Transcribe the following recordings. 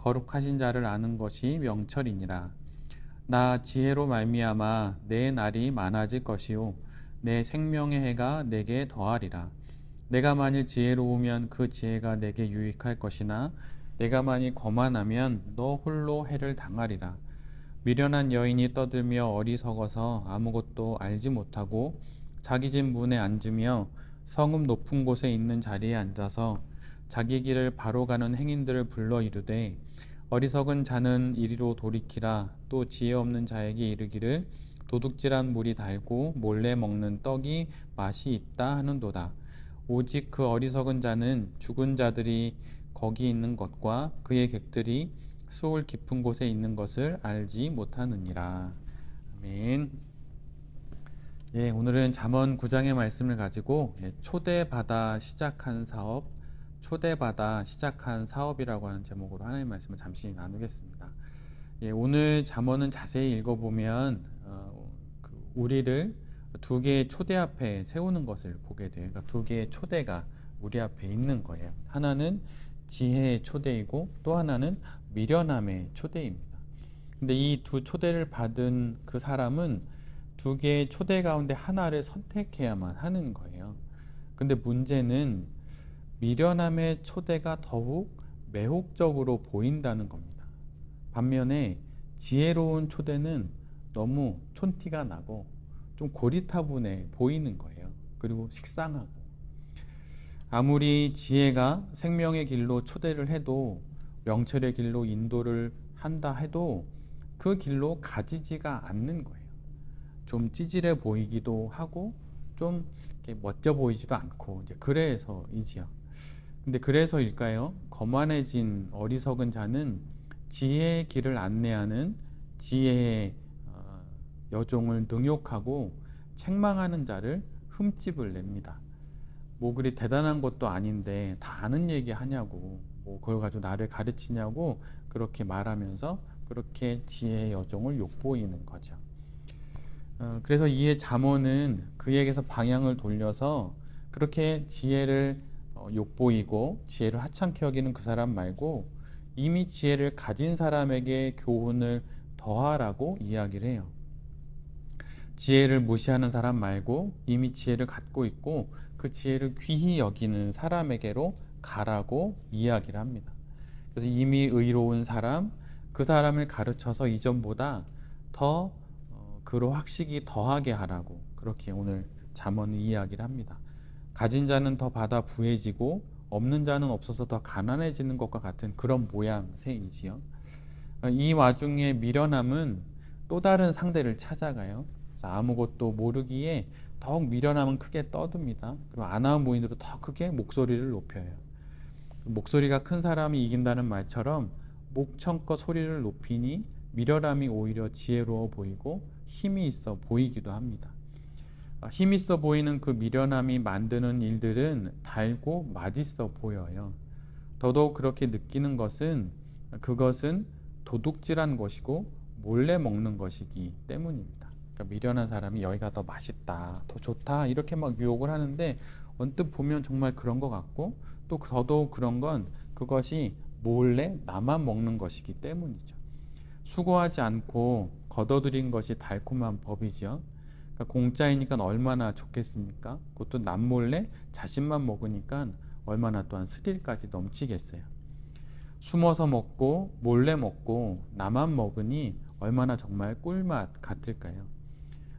거룩하신 자를 아는 것이 명철이니라. 나 지혜로 말미암아 내 날이 많아질 것이요 내 생명의 해가 내게 더하리라. 내가 만일 지혜로우면 그 지혜가 내게 유익할 것이나 내가 만일 거만하면 너 홀로 해를 당하리라. 미련한 여인이 떠들며 어리석어서 아무것도 알지 못하고 자기 집 문에 앉으며 성읍 높은 곳에 있는 자리에 앉아서 자기 길을 바로 가는 행인들을 불러 이르되 어리석은 자는 이리로 돌이키라. 또 지혜 없는 자에게 이르기를 도둑질한 물이 달고 몰래 먹는 떡이 맛이 있다 하는도다. 오직 그 어리석은 자는 죽은 자들이 거기 있는 것과 그의 객들이 수월 깊은 곳에 있는 것을 알지 못하느니라. 아멘. 예, 오늘은 잠언 9장의 말씀을 가지고 예, 초대받아 시작한 사업, 초대받아 시작한 사업이라고 하는 제목으로 하나님의 말씀을 잠시 나누겠습니다. 예, 오늘 잠언은 자세히 읽어보면 어, 그 우리를 두 개의 초대 앞에 세우는 것을 보게 돼요. 그러니까 두 개의 초대가 우리 앞에 있는 거예요. 하나는 지혜의 초대이고 또 하나는 미련함의 초대입니다. 근데 이 두 초대를 받은 그 사람은 두 개의 초대 가운데 하나를 선택해야만 하는 거예요. 근데 문제는 미련함의 초대가 더욱 매혹적으로 보인다는 겁니다. 반면에 지혜로운 초대는 너무 촌티가 나고 좀 고리타분해 보이는 거예요. 그리고 식상하고. 아무리 지혜가 생명의 길로 초대를 해도 명철의 길로 인도를 한다 해도 그 길로 가지지가 않는 거예요. 좀 찌질해 보이기도 하고 좀 멋져 보이지도 않고 이제 그래서이지요. 근데 그래서일까요? 거만해진 어리석은 자는 지혜의 길을 안내하는 지혜의 어, 여종을 능욕하고 책망하는 자를 흠집을 냅니다. 뭐 그리 대단한 것도 아닌데 다 아는 얘기 하냐고 뭐 그걸 가지고 나를 가르치냐고 그렇게 말하면서 그렇게 지혜의 여종을 욕보이는 거죠. 어, 그래서 이의 잠언은 그에게서 방향을 돌려서 그렇게 지혜를 어, 욕보이고 지혜를 하찮게 여기는 그 사람 말고 이미 지혜를 가진 사람에게 교훈을 더하라고 이야기를 해요. 지혜를 무시하는 사람 말고 이미 지혜를 갖고 있고 그 지혜를 귀히 여기는 사람에게로 가라고 이야기를 합니다. 그래서 이미 의로운 사람, 그 사람을 가르쳐서 이전보다 더 어, 그로 확식이 더하게 하라고 그렇게 오늘 잠언은 이야기를 합니다. 가진 자는 더 받아 부해지고 없는 자는 없어서 더 가난해지는 것과 같은 그런 모양새이지요. 이 와중에 미련함은 또 다른 상대를 찾아가요. 아무것도 모르기에 더욱 미련함은 크게 떠듭니다. 그리고 아나운 무인으로 더 크게 목소리를 높여요. 목소리가 큰 사람이 이긴다는 말처럼 목청껏 소리를 높이니 미련함이 오히려 지혜로워 보이고 힘이 있어 보이기도 합니다. 아, 힘 있어 보이는 그 미련함이 만드는 일들은 달고 맛있어 보여요. 더더욱 그렇게 느끼는 것은 그것은 도둑질한 것이고 몰래 먹는 것이기 때문입니다. 그러니까 미련한 사람이 여기가 더 맛있다, 더 좋다 이렇게 막 유혹을 하는데 언뜻 보면 정말 그런 것 같고 또 더더욱 그런 건 그것이 몰래 나만 먹는 것이기 때문이죠. 수고하지 않고 걷어들인 것이 달콤한 법이죠. 그러니까 공짜이니까 얼마나 좋겠습니까? 그것도 남몰래 자신만 먹으니까 얼마나 또한 스릴까지 넘치겠어요. 숨어서 먹고 몰래 먹고 나만 먹으니 얼마나 정말 꿀맛 같을까요?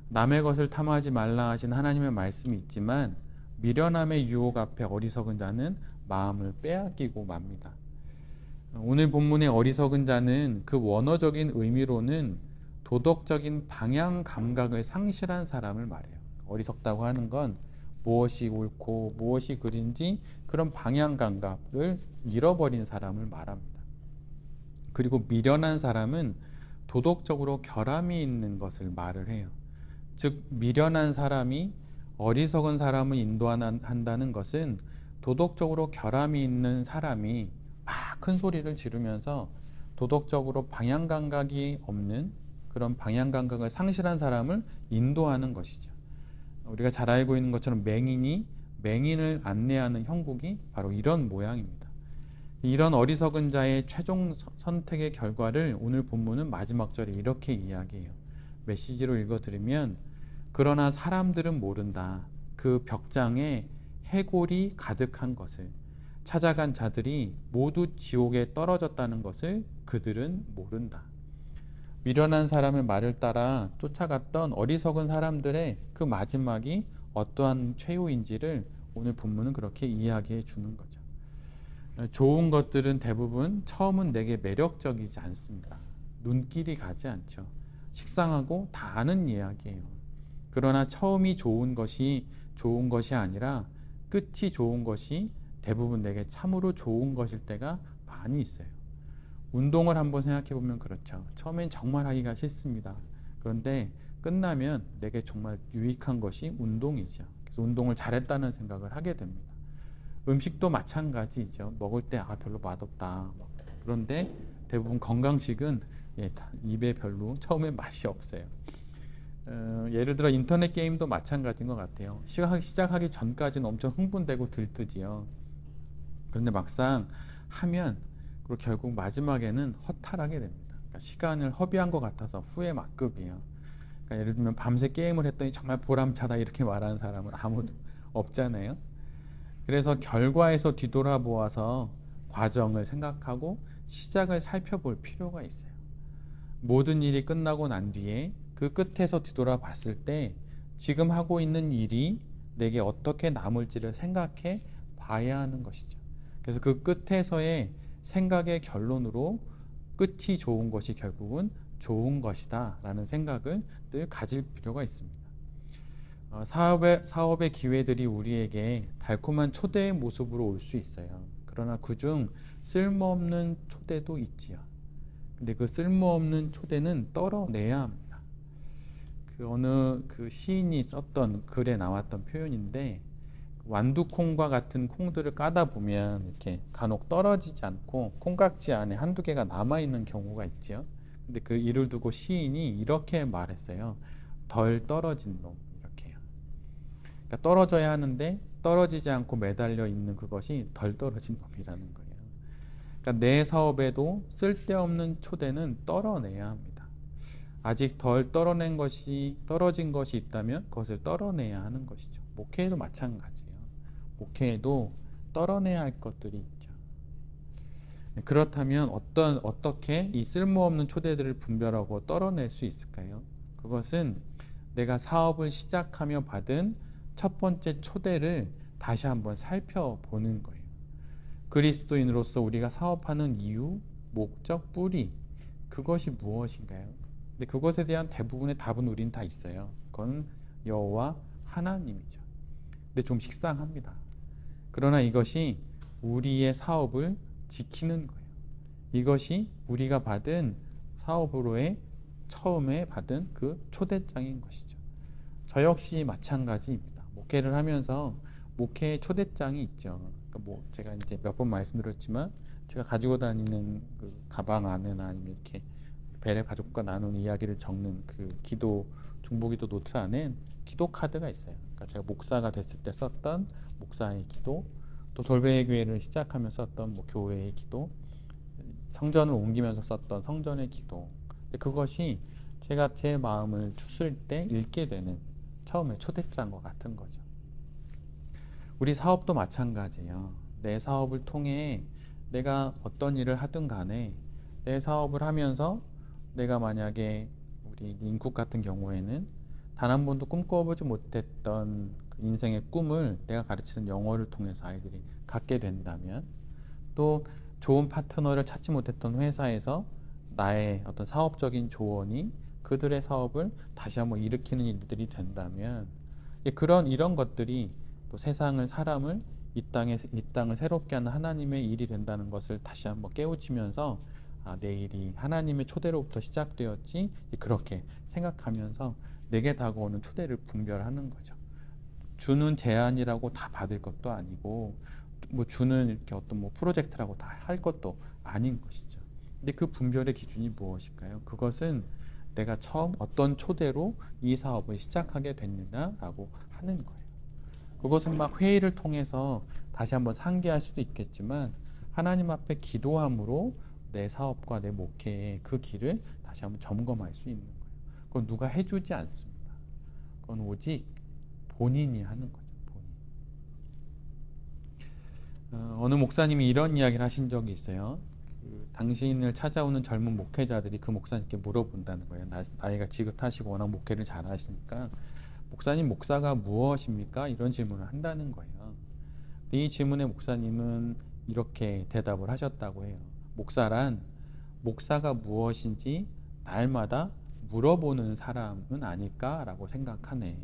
남의 것을 탐하지 말라 하신 하나님의 말씀이 있지만 미련함의 유혹 앞에 어리석은 자는 마음을 빼앗기고 맙니다. 오늘 본문의 어리석은 자는 그 원어적인 의미로는 도덕적인 방향 감각을 상실한 사람을 말해요. 어리석다고 하는 건 무엇이 옳고 무엇이 그린지 그런 방향 감각을 잃어버린 사람을 말합니다. 그리고 미련한 사람은 도덕적으로 결함이 있는 것을 말을 해요. 즉 미련한 사람이 어리석은 사람을 인도한다는 것은 도덕적으로 결함이 있는 사람이 막 큰 소리를 지르면서 도덕적으로 방향 감각이 없는 그런 방향 감각을 상실한 사람을 인도하는 것이죠. 우리가 잘 알고 있는 것처럼 맹인이 맹인을 안내하는 형국이 바로 이런 모양입니다. 이런 어리석은 자의 최종 서- 선택의 결과를 오늘 본문은 마지막 절에 이렇게 이야기해요. 메시지로 읽어 드리면 그러나 사람들은 모른다. 그 벽장에 해골이 가득한 것을 찾아간 자들이 모두 지옥에 떨어졌다는 것을 그들은 모른다. 미련한 사람의 말을 따라 쫓아갔던 어리석은 사람들의 그 마지막이 어떠한 최후인지를 오늘 본문은 그렇게 이야기해 주는 거죠. 좋은 것들은 대부분 처음은 내게 매력적이지 않습니다. 눈길이 가지 않죠. 식상하고 다 아는 이야기예요. 그러나 처음이 좋은 것이 좋은 것이 아니라 끝이 좋은 것이 대부분 내게 참으로 좋은 것일 때가 많이 있어요. 운동을 한번 생각해 보면 그렇죠. 처음엔 정말 하기가 싫습니다. 그런데 끝나면 내게 정말 유익한 것이 운동이죠. 그래서 운동을 잘했다는 생각을 하게 됩니다. 음식도 마찬가지죠. 먹을 때 아 별로 맛없다. 그런데 대부분 건강식은 예, 다 입에 별로 처음에 맛이 없어요. 어, 예를 들어 인터넷 게임도 마찬가지인 것 같아요. 시작, 시작하기 전까지는 엄청 흥분되고 들뜨지요. 그런데 막상 하면 그리고 결국 마지막에는 허탈하게 됩니다. 그러니까 시간을 허비한 것 같아서 후회 막급이에요. 그러니까 예를 들면 밤새 게임을 했더니 정말 보람차다 이렇게 말하는 사람은 아무도 없잖아요. 그래서 결과에서 뒤돌아보아서 과정을 생각하고 시작을 살펴볼 필요가 있어요. 모든 일이 끝나고 난 뒤에 그 끝에서 뒤돌아봤을 때 지금 하고 있는 일이 내게 어떻게 남을지를 생각해 봐야 하는 것이죠. 그래서 그 끝에서의 생각의 결론으로 끝이 좋은 것이 결국은 좋은 것이다 라는 생각을 늘 가질 필요가 있습니다. 어, 사업의 사업의 기회들이 우리에게 달콤한 초대의 모습으로 올 수 있어요. 그러나 그중 쓸모없는 초대도 있지요. 근데 그 쓸모없는 초대는 떨어내야 합니다. 그 어느 그 시인이 썼던 글에 나왔던 표현인데 완두콩과 같은 콩들을 까다 보면 이렇게 간혹 떨어지지 않고 콩깍지 안에 한두 개가 남아 있는 경우가 있지요. 근데 그 이를 두고 시인이 이렇게 말했어요. 덜 떨어진 놈 이렇게요. 그러니까 떨어져야 하는데 떨어지지 않고 매달려 있는 그것이 덜 떨어진 놈이라는 거예요. 그러니까 내 사업에도 쓸데없는 초대는 떨어내야 합니다. 아직 덜 떨어낸 것이 떨어진 것이 있다면 그것을 떨어내야 하는 것이죠. 목회에도 마찬가지예요. 목회에도 떨어내야 할 것들이 있죠. 그렇다면 어떤 어떻게 이 쓸모없는 초대들을 분별하고 떨어낼 수 있을까요? 그것은 내가 사업을 시작하며 받은 첫 번째 초대를 다시 한번 살펴보는 거예요. 그리스도인으로서 우리가 사업하는 이유, 목적, 뿌리 그것이 무엇인가요? 근데 그것에 대한 대부분의 답은 우린 다 있어요. 그건 여호와 하나님이죠. 근데 좀 식상합니다. 그러나 이것이 우리의 사업을 지키는 거예요. 이것이 우리가 받은 사업으로의 처음에 받은 그 초대장인 것이죠. 저 역시 마찬가지입니다. 목회를 하면서 목회 초대장이 있죠. 그러니까 뭐 제가 이제 몇 번 말씀드렸지만 제가 가지고 다니는 그 가방 안에나 아니면 이렇게 베레 가족과 나눈 이야기를 적는 그 기도 중보기도 노트 안에 기도 카드가 있어요. 그러니까 제가 목사가 됐을 때 썼던 목사의 기도, 또 돌베이 교회를 시작하며 썼던 뭐 교회의 기도, 성전을 옮기면서 썼던 성전의 기도. 근데 그것이 제가 제 마음을 추스릴 때 읽게 되는 처음에 초대장과 같은 거죠. 우리 사업도 마찬가지예요. 내 사업을 통해 내가 어떤 일을 하든 간에 내 사업을 하면서 내가 만약에 우리 인국 같은 경우에는 단 한 번도 꿈꿔보지 못했던 그 인생의 꿈을 내가 가르치는 영어를 통해서 아이들이 갖게 된다면 또 좋은 파트너를 찾지 못했던 회사에서 나의 어떤 사업적인 조언이 그들의 사업을 다시 한번 일으키는 일들이 된다면 예, 그런 이런 것들이 또 세상을 사람을 이 땅에 이 땅을 새롭게 하는 하나님의 일이 된다는 것을 다시 한번 깨우치면서 아, 내일이 하나님의 초대로부터 시작되었지 그렇게 생각하면서 내게 다가오는 초대를 분별하는 거죠. 주는 제안이라고 다 받을 것도 아니고 뭐 주는 이렇게 어떤 뭐 프로젝트라고 다 할 것도 아닌 것이죠. 근데 그 분별의 기준이 무엇일까요? 그것은 내가 처음 어떤 초대로 이 사업을 시작하게 됐느냐라고 하는 거예요. 그것은 막 회의를 통해서 다시 한번 상기할 수도 있겠지만 하나님 앞에 기도함으로 내 사업과 내 목회의 그 길을 다시 한번 점검할 수 있는 거예요. 그건 누가 해주지 않습니다. 그건 오직 본인이 하는 거죠. 본인. 어, 어느 목사님이 이런 이야기를 하신 적이 있어요. 그 당신을 찾아오는 젊은 목회자들이 그 목사님께 물어본다는 거예요. 나, 나이가 지긋하시고 워낙 목회를 잘하시니까 목사님 목사가 무엇입니까? 이런 질문을 한다는 거예요. 이 질문에 목사님은 이렇게 대답을 하셨다고 해요. 목사란 목사가 무엇인지 날마다 물어보는 사람은 아닐까라고 생각하네.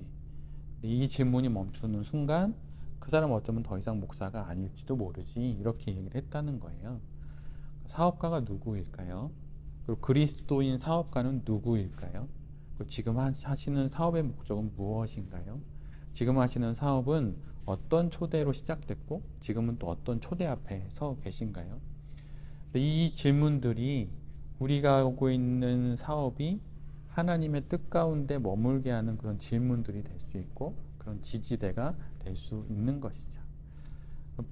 이 질문이 멈추는 순간 그 사람 어쩌면 더 이상 목사가 아닐지도 모르지 이렇게 얘기를 했다는 거예요. 사업가가 누구일까요? 그리고 그리스도인 사업가는 누구일까요? 지금 하- 하시는 사업의 목적은 무엇인가요? 지금 하시는 사업은 어떤 초대로 시작됐고 지금은 또 어떤 초대 앞에 서 계신가요? 이 질문들이 우리가 하고 있는 사업이 하나님의 뜻 가운데 머물게 하는 그런 질문들이 될 수 있고 그런 지지대가 될 수 있는 것이죠.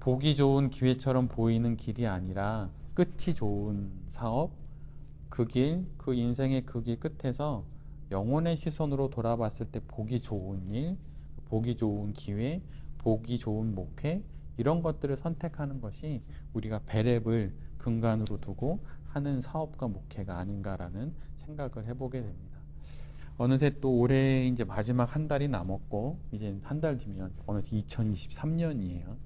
보기 좋은 기회처럼 보이는 길이 아니라 끝이 좋은 사업, 그 길, 그 인생의 그 길 끝에서 영혼의 시선으로 돌아봤을 때 보기 좋은 일, 보기 좋은 기회, 보기 좋은 목회 이런 것들을 선택하는 것이 우리가 베랩을 근간으로 두고 하는 사업과 목회가 아닌가라는 생각을 해보게 됩니다. 어느새 또 올해 이제 마지막 한 달이 남았고 이제 한 달 뒤면 어느새 2023년이에요.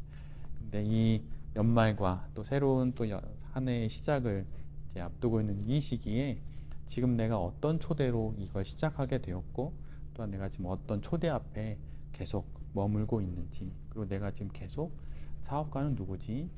근데 이 연말과 또 새로운 또 한 해의 시작을 이제 앞두고 있는 이 시기에 지금 내가 어떤 초대로 이걸 시작하게 되었고 또한 내가 지금 어떤 초대 앞에 계속 머물고 있는지 그리고 내가 지금 계속 사업가는 누구지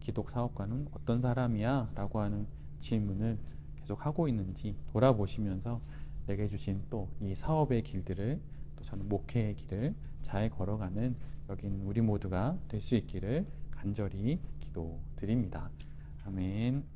기독 사업가는 어떤 사람이야 라고 하는 질문을 계속 하고 있는지 돌아보시면서 내게 주신 또 이 사업의 길들을 또 저는 목회의 길을 잘 걸어가는 여긴 우리 모두가 될 수 있기를 간절히 기도드립니다. 아멘.